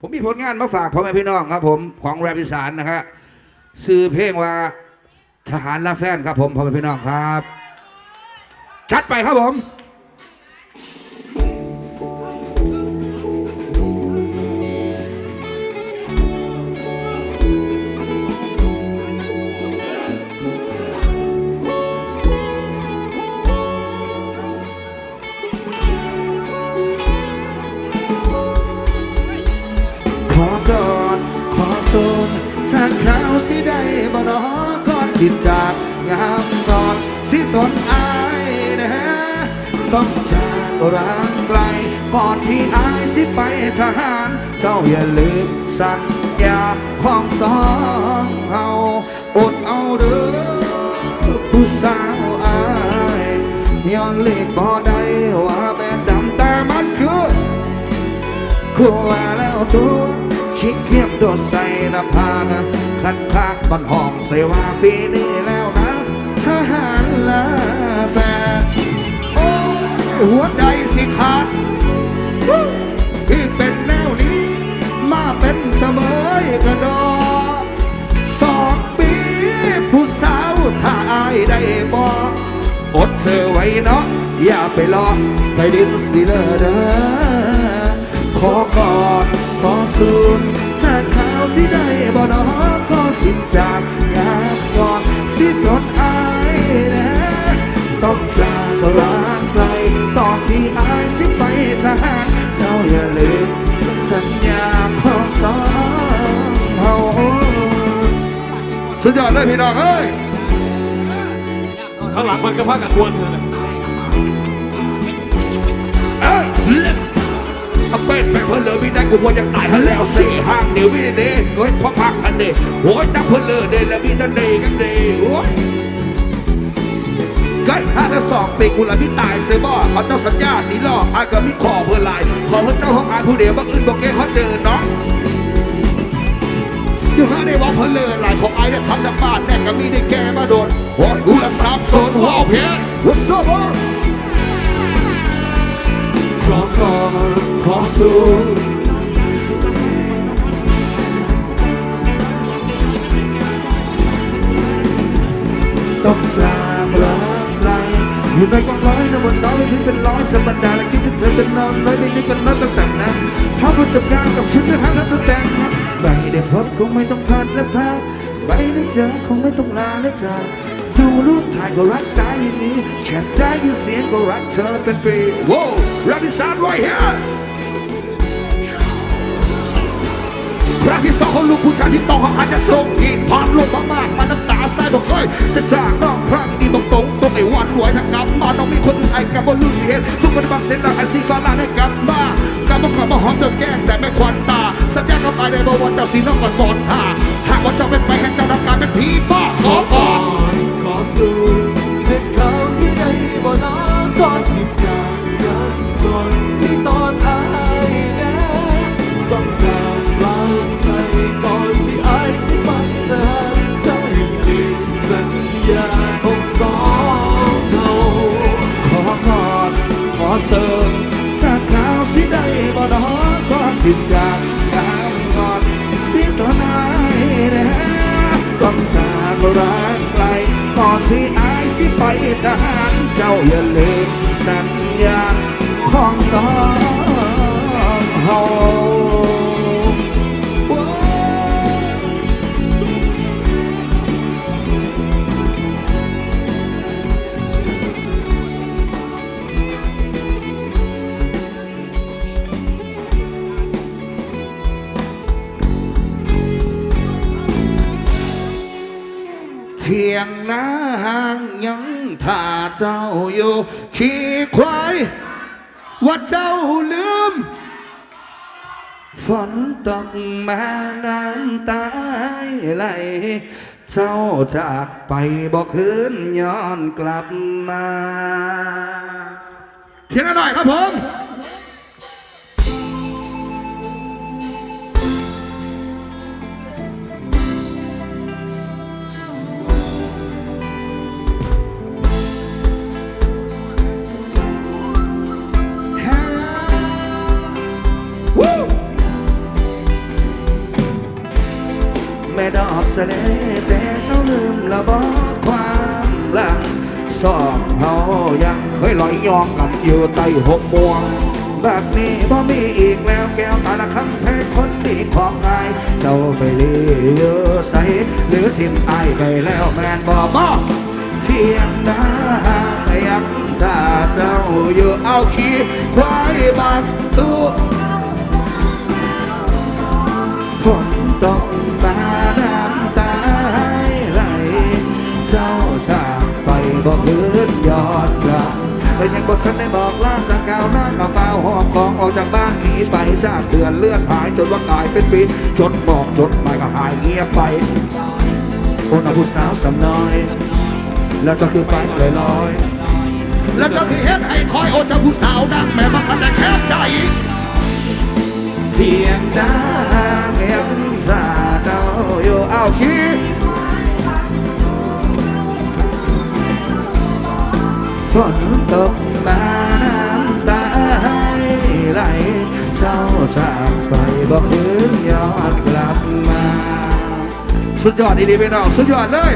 ผมมีผลงานมาฝากพ่อแม่พี่น้องครับ ผมของแรปอีสานนะครับซื้อเพลงว่าทหารและแฟนครับผมพ่อแม่พี่น้องครับ ชัดไปครับผม โซนจากขาวสิได้บ่นอก่อนสิจากงามก่อนสิตนอายนะฮะต้องจากร่างไกลก่อนที่อายสิไปทหาร เจ้าอย่าลืมสัญญาของสองเฮาอดเอาเด้อผู้สาวอายย้อนเล็กบ่ได้ว่าแม่ดำแต่มันคือคู่ว่าแล้วตัว ชิคเขียมโดดใส่น้าผากคันคากบันห้องใส่ว่าปีนี้แล้วนะทหารละแฟนโอ้หัวใจสิขาดที่เป็นแนวนี้ มาเป็นทะเมยกระดอสองปีผู้สาวถ้าอายได้บอกอดเธอไว้เนาะอย่าไปรอไปดินสิเลอเด้อขอกอดขอ สูนถ้าข่าวสิได้บ่นอก็สิจากงานก่อนสิกดอายนะต้องจากร่างไกลตอนที่อายสิไปทหารเจ้าอย่าลืมสัญญาของสองเฮาสุดยอดเลยพี่น้องเอ้ยข้างหลังมันก็พักกันทวนเธอเลยเอ้ย let's เอาเป็นไปเพื่อเลยไม่ได้กูว่ายังตายหันแล้วสี่ห้างเดี๋ยวไม่ได้เด้โอ้ยความพักกันเด้โอ้ยตั้งเพื่อเลยเด้แล้วมีนั่นเด้กันเด้โอ้ยไก่ห้าและสองปีกูละพี่ตายเซบอเขาเจ้าสัญญาสีล่ออาก็มีขอเพื่อลายขอพระเจ้าของอาผู้เดียวบังอื่นบอกเกเขาเจอน้องอยู่ห้าในว่าเพนเลยหลายของไอายเนี่ยทำสักบานแม่ก็มีได้แกมาโดนโอ้ยกูละสับสนว้าวเพี้ย What's up boy สูงต้องจากลาไกลอยู่ในกองร้อยนะบนน้อยถึงเป็นร้อยจะบรรดาและคิดถึงเธอจะนอนน้อยไม่นึกกันนับตั้งแต่นั้นถ้าผู้จัดการกับชุดที่ทั้งนั้นตั้งแต่นั้นไม่ได้พบคงไม่ต้องพลาดและพลาดไม่ได้เจอคงไม่ต้องลาและจากดูรูปถ่ายก็รักได้อย่างนี้แชทได้ยินเสียงก็รักเธอเป็นปีว้าวรับดิสานไว้เฮีย ครั้งที่สองของลูกผู้ชายที่ต้องเขาหาจะส่งอีกผ่านลมมากๆมาน้ำตาใส่บอกเคยจะจากน้องครั้งนี้บอกตรงตรงไอ้วันรวยถ้ากลับมาน้องมีคนอื่นไอ้กับบนลูกเสียทุกคนบางเส้นแล้วไอ้สีฟ้าลาได้กลับมากลับมาก่อนมาหอมจนแก้งแต่ไม่ควันตา สัญญากับไอ้ได้บอกว่าเจ้าสีน้องก่อนบอนท่าหากว่าเจ้าเป็นไปแห่งเจ้าทำการเป็นผีบ้าขอก่อนขอสูงเจ็บเขาสิได้บ่น้อก่อนสิจ สิจากงานก่อนสิตอนไหนนะต้องสากรักไกลก่อนที่อายสิไปจากเจ้าอย่าลืมสัญญาของสอง ทียงนาห่างยังถ้าเจ้าอยู่ ขี่ควายว่าเจ้าลืม ฝนตกมาน้ำตาไหลเจ้าจากไปบอกคืนย้อนกลับมา เทียงกันหน่อยครับผม ดอกสะเลแต่เจ้าลืมละบอกความหลังสองเฮายังเคยลอยยองกันอยู่ใต้หกม่วงแบบนี้บ่มีอีกแล้วแก้วตาละคำแพ้คนดีของอายเจ้าไปเลี้ยวใสหรือทิมอายไปแล้วแมนบอกบ่เทียงนายังถ้าเจ้าอยู่เอาขี้ควายบักตุฝนตกมา ไปบอกคืนยอดกลับแต่ยังบอกฉันได้บอกลาสักกาวน้ากาฟ้าหอบของออกจากบ้านหนีไปจากเดือนเลื่อนหายจนว่ากลายเป็นปีจนบอกจดหมายก็หายเงียบไปโอ้นาผู้สาวสำน้อย แล้วจะคือไปลอยลอยแล้วจะสิเฮ็ดให้คอยโอเจ้าผู้สาวดังแม่มาสั่นแต่แคบใจเสียงดังยังซาเจ้าอยู่เอาคิด นตกมาน้ำตาไหลเจ้าจากไปบอกถึงยอดกลับมา สุดยอดดีๆไปน้องสุดยอดเลย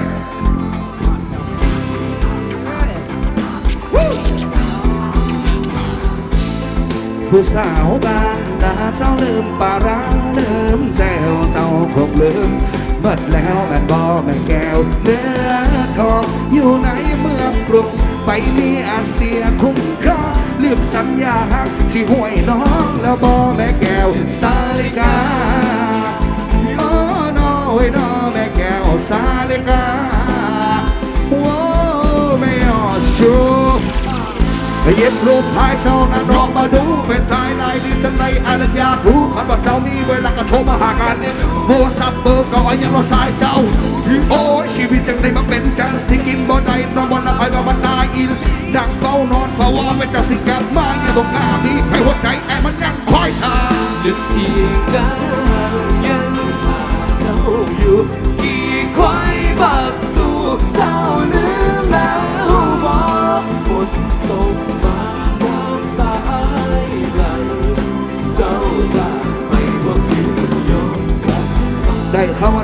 ผู้สาวบ้านนาเจ้าลืมปาร้าลืมแซวเจ้าคงลืมเบิดแล้วแม่นบอแม่แก้วเนื้อทองอยู่ในเมืองกรุง ไปมีอาเซียคุ้มค่าลืมสัญญาหักที่ห้วยน้องแล้วบอแม่แก้วสาลิกาโอ้น้อยน้อแม่แก้วสาลิกาโอ้แม่ออชู เย็บรูปถ่ายเจ้านั้นลองมาดูเป็นถ่ายลายดีจังในอาณาอยากรู้คันว่าเจ้ามีเวลาก็โทรมาหากันโทรศัพท์เบอร์ก็ยังรอสายเจ้า โอ้ยชีวิตจังได้มาเป็นจังสิกินบ่ได้นอนบ่หลับไปว่ามันตายอินดังเฝ้านอนเฝ้าว่าเป็นจังสิกลับมาอย่าบอกงามีให้หัวใจแอบมันยังคอยทาหยุดเทียงกัน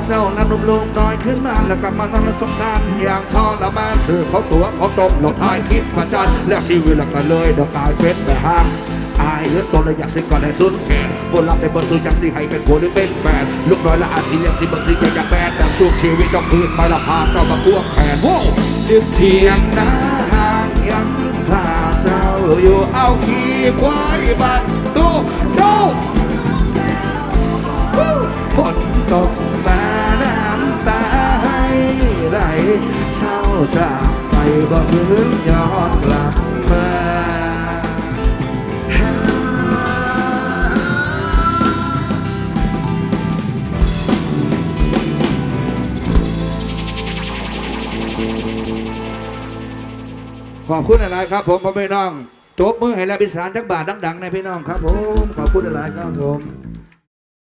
เขาว่าเจ้านั้นนุ่มลงน้อยขึ้นมาแล้วกลับมานอนสงสารอย่างทรมานเธอเขาตัวเขาตบหลงทายคิดมาจันแล้วชีวิตหลักเลยดอกกายเป็นแบบห้างอายเลือดตัวเลยอยากสิก่อนให้สุดแขนบนรับในบนสู้จังสิให้เป็นผัวหรือเป็นแฟนลูกน้อยละอาศีเลี้ยงสิเบังสิแกอยากแบนดังช่วงชีวิตต้องคืนไปละพาเจ้ามาพวกแขนโว้เลือกเทียงนาห่างยังพาเจ้าอยู่เอาขี้ควายบัดตู้เจ้าฝนตก ขอบคุณอะไรครับ ผมพ่อพี่น้องตบมือให้แล้วพิสารจักบาทดังๆในพี่น้องครับผมขอบคุณอะไรครับผม